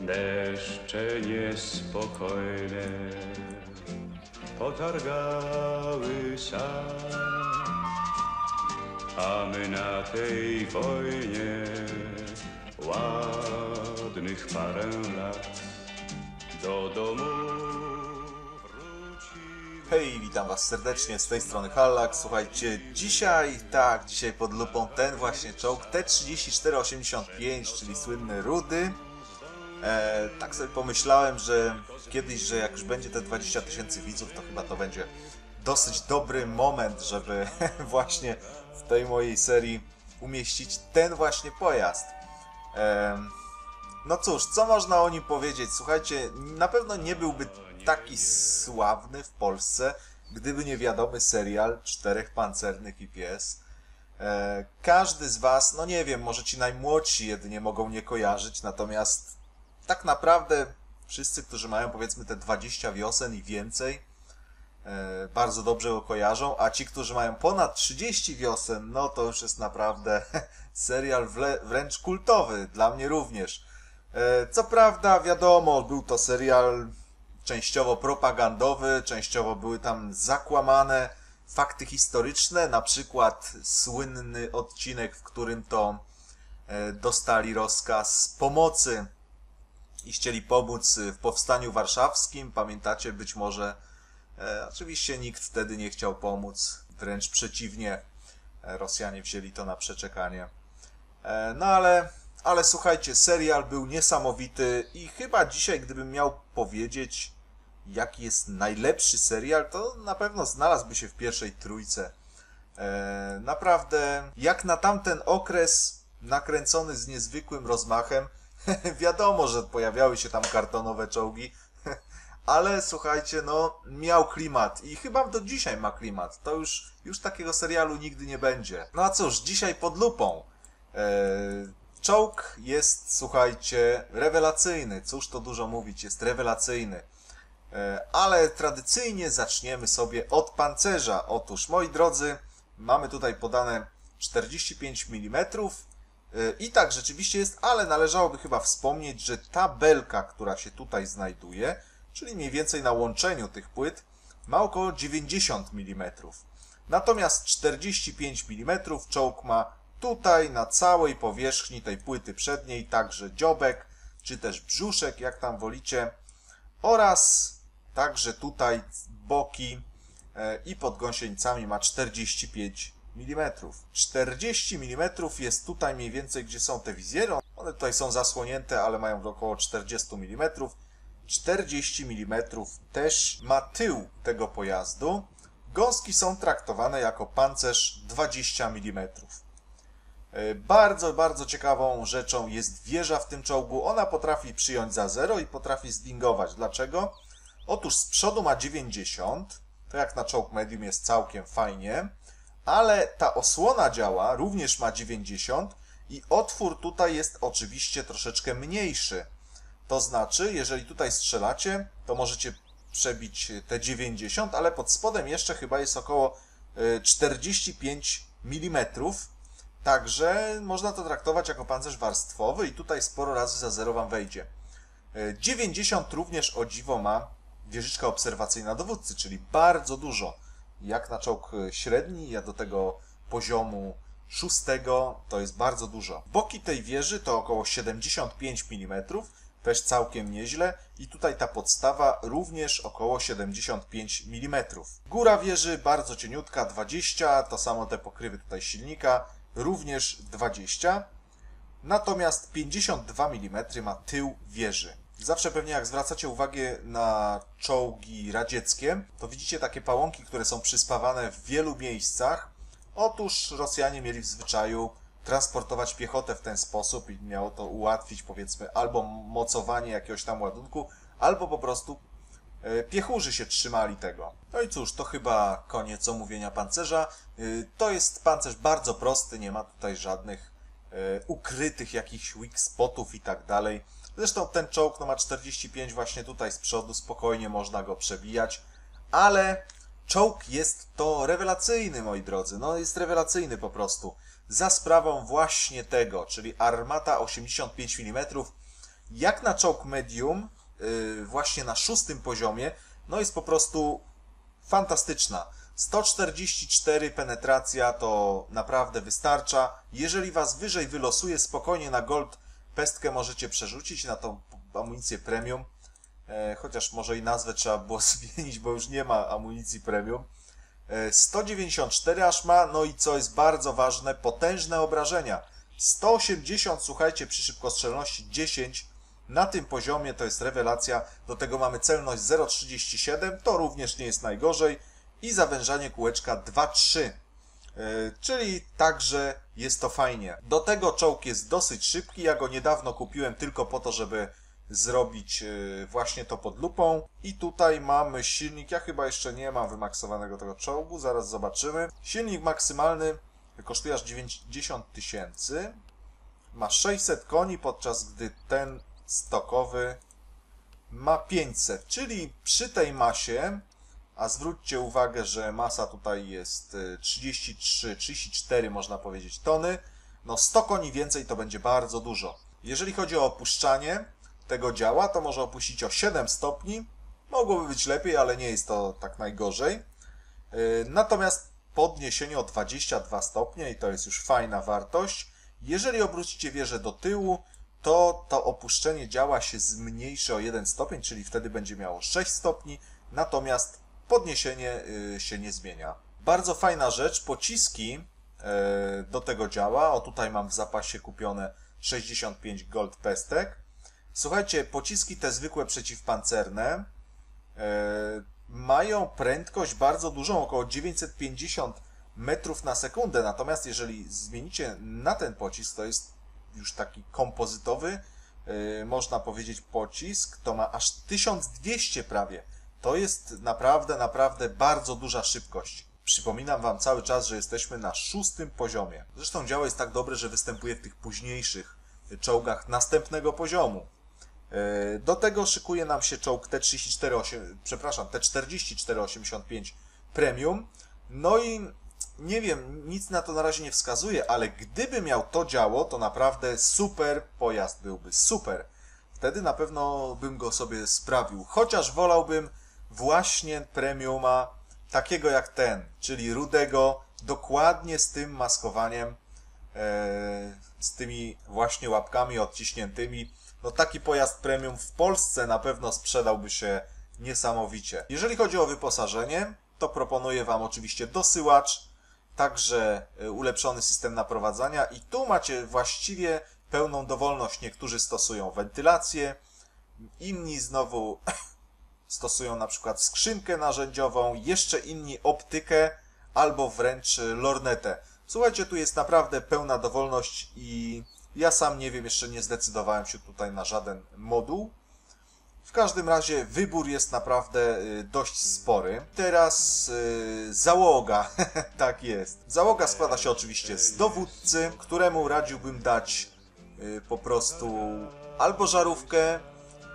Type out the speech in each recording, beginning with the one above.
Deszcze niespokojne potargały sad, a my na tej wojnie ładnych parę lat do domu. Hej, witam was serdecznie, z tej strony Hallak. Słuchajcie, dzisiaj, tak, dzisiaj pod lupą ten właśnie czołg T-3485, czyli słynny Rudy. E, tak sobie pomyślałem, że kiedyś, że jak już będzie te 20 tysięcy widzów, to chyba to będzie dosyć dobry moment, żeby właśnie w tej mojej serii umieścić ten właśnie pojazd. Em, no cóż, co można o nim powiedzieć? Słuchajcie, na pewno nie byłby taki sławny w Polsce, gdyby nie wiadomy serial Czterech Pancernych i Pies. E, każdy z Was, no nie wiem, może ci najmłodsi jedynie mogą nie kojarzyć, natomiast tak naprawdę wszyscy, którzy mają powiedzmy te 20 wiosen i więcej, e, bardzo dobrze go kojarzą, a ci, którzy mają ponad 30 wiosen, no to już jest naprawdę serial wręcz kultowy, dla mnie również. E, Co prawda, wiadomo, był to serial częściowo propagandowy, częściowo były tam zakłamane fakty historyczne, na przykład słynny odcinek, w którym to e, dostali rozkaz pomocy i chcieli pomóc w powstaniu warszawskim. Pamiętacie być może, e, oczywiście nikt wtedy nie chciał pomóc, wręcz przeciwnie, e, Rosjanie wzięli to na przeczekanie. E, No ale, ale słuchajcie, serial był niesamowity i chyba dzisiaj, gdybym miał powiedzieć, jaki jest najlepszy serial, to na pewno znalazłby się w pierwszej trójce. E, naprawdę, jak na tamten okres, nakręcony z niezwykłym rozmachem, wiadomo, że pojawiały się tam kartonowe czołgi, ale słuchajcie, no, miał klimat i chyba do dzisiaj ma klimat. To już, już takiego serialu nigdy nie będzie. No a cóż, dzisiaj pod lupą. E, czołg jest, słuchajcie, rewelacyjny. Cóż to dużo mówić, jest rewelacyjny. E, Ale tradycyjnie zaczniemy sobie od pancerza. Otóż, moi drodzy, mamy tutaj podane 45 mm. I tak rzeczywiście jest, ale należałoby chyba wspomnieć, że ta belka, która się tutaj znajduje, czyli mniej więcej na łączeniu tych płyt, ma około 90 mm. Natomiast 45 mm czołg ma tutaj na całej powierzchni tej płyty przedniej, także dziobek, czy też brzuszek, jak tam wolicie, oraz także tutaj boki e, i pod gąsienicami ma 45 mm. 40 mm jest tutaj mniej więcej, gdzie są te wizjery. One tutaj są zasłonięte, ale mają około 40 mm. 40 mm też ma tył tego pojazdu. Gąski są traktowane jako pancerz 20 mm. E, Bardzo, bardzo ciekawą rzeczą jest wieża w tym czołgu. Ona potrafi przyjąć za 0 i potrafi zdingować. Dlaczego? Otóż z przodu ma 90, to jak na czołg medium jest całkiem fajnie, ale ta osłona działa, również ma 90 i otwór tutaj jest oczywiście troszeczkę mniejszy. To znaczy, jeżeli tutaj strzelacie, to możecie przebić te 90, ale pod spodem jeszcze chyba jest około e, 45 mm. Także można to traktować jako pancerz warstwowy i tutaj sporo razy za zero wam wejdzie. E, 90 również o dziwo ma wieżyczka obserwacyjna dowódcy, czyli bardzo dużo. Jak na czołg e, średni, ja do tego poziomu szóstego to jest bardzo dużo. Boki tej wieży to około 75 mm, też całkiem nieźle i tutaj ta podstawa również około 75 mm. Góra wieży bardzo cieniutka 20, to samo te pokrywy tutaj silnika również 20. Natomiast 52 mm ma tył wieży. Zawsze pewnie jak zwracacie uwagę na czołgi radzieckie, to widzicie takie pałąki, które są przyspawane w wielu miejscach. Otóż Rosjanie mieli w zwyczaju transportować piechotę w ten sposób i miało to ułatwić powiedzmy albo mocowanie jakiegoś tam ładunku, albo po prostu e, piechurzy się trzymali tego. No i cóż, to chyba koniec omówienia pancerza. Y, To jest pancerz bardzo prosty, nie ma tutaj żadnych e, ukrytych jakichś weak spotów i tak dalej. Zresztą ten czołg no, ma 45 właśnie tutaj z przodu, spokojnie można go przebijać, ale czołg jest to rewelacyjny, moi drodzy. No jest rewelacyjny po prostu. Za sprawą właśnie tego, czyli armata 85 mm Jak na czołg medium, yy, właśnie na szóstym poziomie, no jest po prostu fantastyczna. 144 penetracja to naprawdę wystarcza. Jeżeli was wyżej wylosuje, spokojnie na gold pestkę możecie przerzucić na tą amunicję premium. E, chociaż może i nazwę trzeba było zmienić, bo już nie ma amunicji premium. E, 194 aż ma, no i co jest bardzo ważne, potężne obrażenia. 180, słuchajcie, przy szybkostrzelności 10. Na tym poziomie to jest rewelacja. Do tego mamy celność 0,37, to również nie jest najgorzej. I zawężanie kółeczka 2,3. Yy, czyli także jest to fajnie. Do tego czołg jest dosyć szybki. Ja go niedawno kupiłem tylko po to, żeby zrobić yy, właśnie to pod lupą. I tutaj mamy silnik. Ja chyba jeszcze nie mam wymaksowanego tego czołgu. Zaraz zobaczymy. Silnik maksymalny kosztuje aż 90 tysięcy. Ma 600 koni, podczas gdy ten stokowy ma 500. Czyli przy tej masie a zwróćcie uwagę, że masa tutaj jest y, 33, 34 można powiedzieć tony. No 100 koni więcej to będzie bardzo dużo. Jeżeli chodzi o opuszczanie tego działa, to może opuścić o 7 stopni. Mogłoby być lepiej, ale nie jest to tak najgorzej. Y, Natomiast podniesienie o 22 stopnie i to jest już fajna wartość. Jeżeli obrócicie wieżę do tyłu, to to opuszczenie działa się zmniejszy o 1 stopień, czyli wtedy będzie miało 6 stopni. Natomiast podniesienie y, się nie zmienia. Bardzo fajna rzecz, pociski y, do tego działa. O tutaj mam w zapasie kupione 65 gold pestek. Słuchajcie, pociski te zwykłe przeciwpancerne y, mają prędkość bardzo dużą, około 950 metrów na sekundę. Natomiast jeżeli zmienicie na ten pocisk, to jest już taki kompozytowy, można powiedzieć pocisk, to ma aż 1200 prawie. To jest naprawdę, naprawdę bardzo duża szybkość. Przypominam Wam cały czas, że jesteśmy na szóstym poziomie. Zresztą działo jest tak dobre, że występuje w tych późniejszych czołgach następnego poziomu. E, Do tego szykuje nam się czołg T34, przepraszam, T4485 Premium. No i nie wiem, nic na to na razie nie wskazuje, ale gdyby miał to działo, to naprawdę super pojazd byłby, super. Wtedy na pewno bym go sobie sprawił, chociaż wolałbym właśnie premiuma takiego jak ten, czyli rudego, dokładnie z tym maskowaniem, e, z tymi właśnie łapkami odciśniętymi. No taki pojazd premium w Polsce na pewno sprzedałby się niesamowicie. Jeżeli chodzi o wyposażenie, to proponuję Wam oczywiście dosyłacz, także e, ulepszony system naprowadzania i tu macie właściwie pełną dowolność. Niektórzy stosują wentylację, inni znowu stosują na przykład skrzynkę narzędziową, jeszcze inni optykę albo wręcz lornetę. Słuchajcie, tu jest naprawdę pełna dowolność i ja sam nie wiem, jeszcze nie zdecydowałem się tutaj na żaden moduł. W każdym razie wybór jest naprawdę y, dość spory. Teraz yy, załoga, tak jest. Załoga składa się oczywiście z dowódcy, któremu radziłbym dać yy, po prostu albo żarówkę,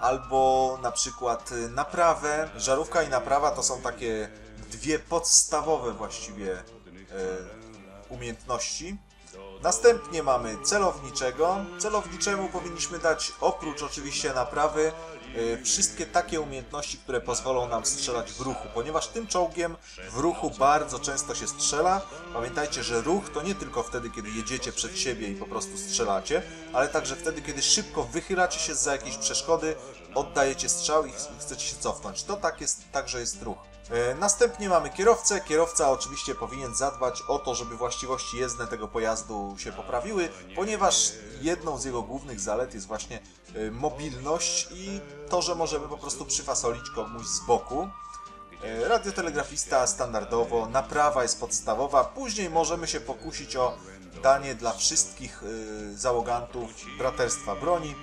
albo na przykład y, naprawę. Żarówka i naprawa to są takie dwie podstawowe właściwie e, umiejętności. Następnie mamy celowniczego. Celowniczemu powinniśmy dać oprócz oczywiście naprawy e, wszystkie takie umiejętności, które pozwolą nam strzelać w ruchu, ponieważ tym czołgiem w ruchu bardzo często się strzela. Pamiętajcie, że ruch to nie tylko wtedy, kiedy jedziecie przed siebie i po prostu strzelacie, ale także wtedy, kiedy szybko wychylacie się za jakiejś przeszkody, oddajecie strzał i ch- chcecie się cofnąć. To tak jest, także jest ruch. E, Następnie mamy kierowcę. Kierowca oczywiście powinien zadbać o to, żeby właściwości jezdne tego pojazdu się poprawiły, ponieważ jedną z jego głównych zalet jest właśnie e, mobilność i to, że możemy po prostu przyfasolić komuś z boku. E, Radiotelegrafista standardowo, naprawa jest podstawowa, później możemy się pokusić o danie dla wszystkich załogantów braterstwa broni.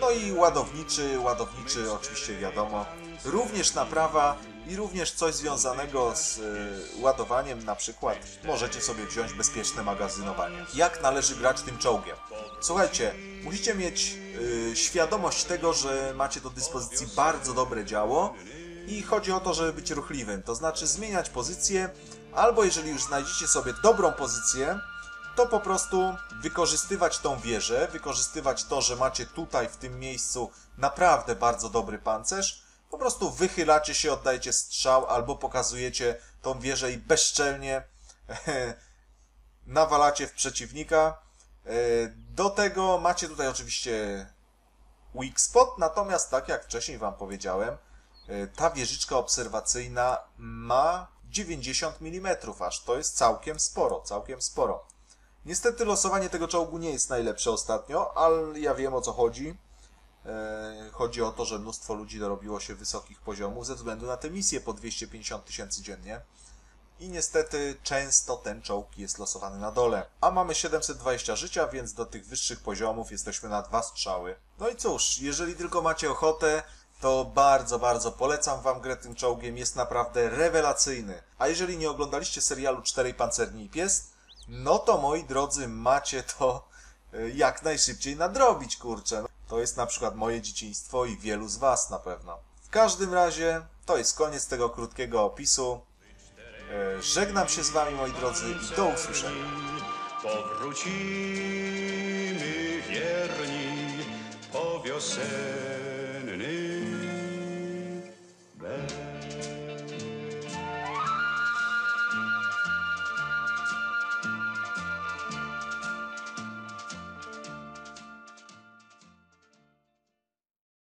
No i ładowniczy, ładowniczy oczywiście wiadomo, również naprawa i również coś związanego z e, ładowaniem, na przykład możecie sobie wziąć bezpieczne magazynowanie. Jak należy grać tym czołgiem? Słuchajcie, musicie mieć e, świadomość tego, że macie do dyspozycji bardzo dobre działo i chodzi o to, żeby być ruchliwym, to znaczy zmieniać pozycję, albo jeżeli już znajdziecie sobie dobrą pozycję, to po prostu wykorzystywać tą wieżę, wykorzystywać to, że macie tutaj w tym miejscu naprawdę bardzo dobry pancerz, po prostu wychylacie się, oddajecie strzał albo pokazujecie tą wieżę i bezczelnie nawalacie w przeciwnika. E, Do tego macie tutaj oczywiście weak spot, natomiast tak jak wcześniej Wam powiedziałem, e, ta wieżyczka obserwacyjna ma 90 mm aż. To jest całkiem sporo, całkiem sporo. Niestety losowanie tego czołgu nie jest najlepsze ostatnio, ale ja wiem o co chodzi. E, Chodzi o to, że mnóstwo ludzi dorobiło się wysokich poziomów ze względu na te misje po 250 tysięcy dziennie. I niestety często ten czołg jest losowany na dole. A mamy 720 życia, więc do tych wyższych poziomów jesteśmy na dwa strzały. No i cóż, jeżeli tylko macie ochotę, to bardzo, bardzo polecam wam grę tym czołgiem. Jest naprawdę rewelacyjny. A jeżeli nie oglądaliście serialu Czterej Pancerni i Pies, no to moi drodzy, macie to y, jak najszybciej nadrobić, kurczę. To jest na przykład moje dzieciństwo i wielu z was na pewno. W każdym razie, to jest koniec tego krótkiego opisu. E, Żegnam się z wami, moi drodzy, i do usłyszenia. Powrócimy wierni po wiosenne